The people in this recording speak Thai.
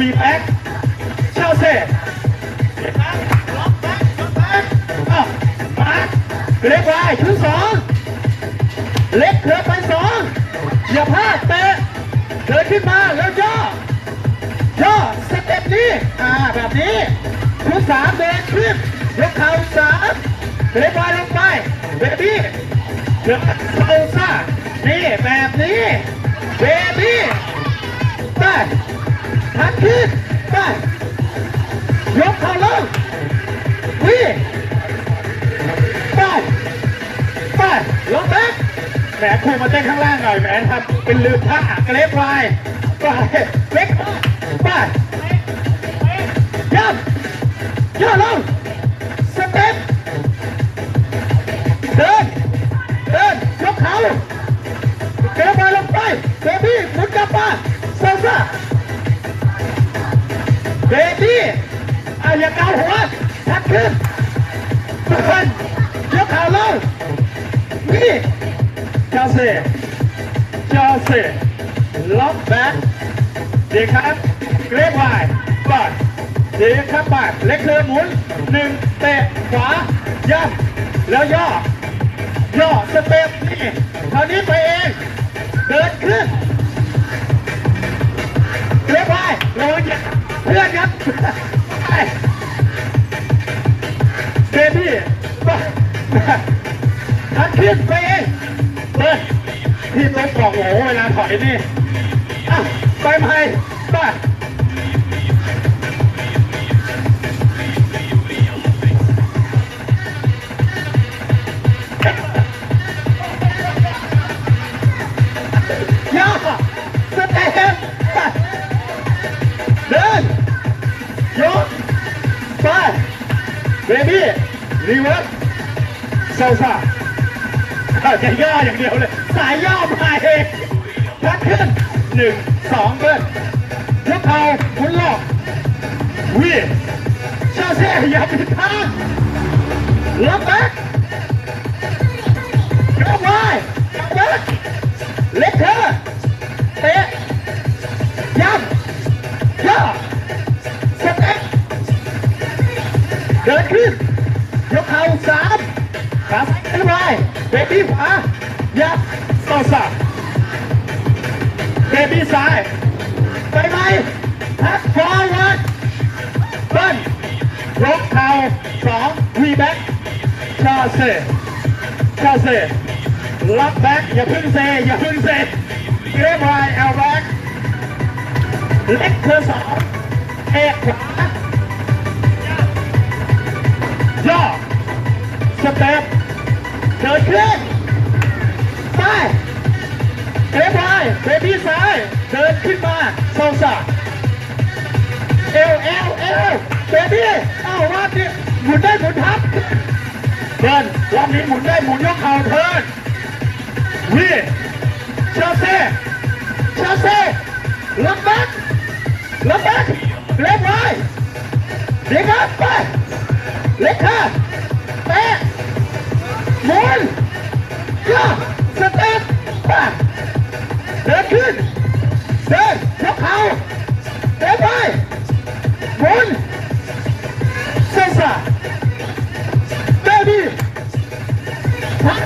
วีแบ็กเชลซีล็กวาเล็กไว้ชุดสองเล็กเถือไปสองอย่าพลาดเตะเดินขึ้นมาแล้วย่อย่อสเต็ปนี้อ่าแบบนี้ชุดสามเดินขึ้นยกเข่าสามเล็กไว้ลงไปเบบี้เถือโซซ่านี่แบบนี้เบบี้ไป ทันขึ้นไปยกเข่าลงวิ่งไปไปลงแบ็คแหมครูมาเต้นข้างล่างหน่อยแหมทำเป็นลืมท่ากระเล็บไฟไปเล็กไปย่ำย่อลงสเต็ปเดินเดินยกเข่าเดินมาลงไปเบบี้หมุนกลับมาซาซ่า เบบี้เอาอย่าเกาหัวทัดขึ้นเดินยกขาลงนี่เจาเซ่เจาเซ่ล็อกแบ็คดีครับเกรฟไวบอดดีครับบาดเล็กเธอหมุนหนึ่งเตะขวาย่ำแล้วย่อย่อสเต็ปนี่คราวนี้ไปเองเดินขึ้นเรียบร้อยลงอย่าเพื่อนครับเบบี้ไปทัดขึ้นไปเองเฮ้ยพี่ต้องบอกโอ้โหเวลาถอยนี่อะไปไหมไป เบบี้รีเวิร์สโซซ่าจะย่ออย่างเดียวเลย สายย่อมาเองทัดขึ้นหนึ่งสองเบิ้ลยกเข่าหุนหลอกวิ่งชาเซ่อย่าผิดทางรับแบ็คยกไว้ยกแบ็คเล็กเธ ดินขึ้นยกเข่าสามขาซ้ายขึ้นไปเบบี้ขวายับต่อสับเบบี้ซ้ายไปไหมทักฟอร์เวิร์ดเบิ้ลยกเข่าสองวีแบ็กชาเซ่ชาเซ่รับแบ็กอย่าพึ่งเซอย่าพึ่งเซเกรฟไวเอลแบ็กเล็กเธอสอง ไปเอฟไอเบบี้ซ้าย เดินขึ้นมาโซซ่าเอลเอลเอลเบบี้เอารอบนี้หมุนได้หมุนทับเดินรอบนี้หมุนได้หมุนยกเข่าเทินวิ่เชลซีเชลซีลับแบ็คลับแบ็คเล็บไว้เด็กครับไปเล็กค่ะเเดินขึ้น เดินยกเข่าเดินไปหมุน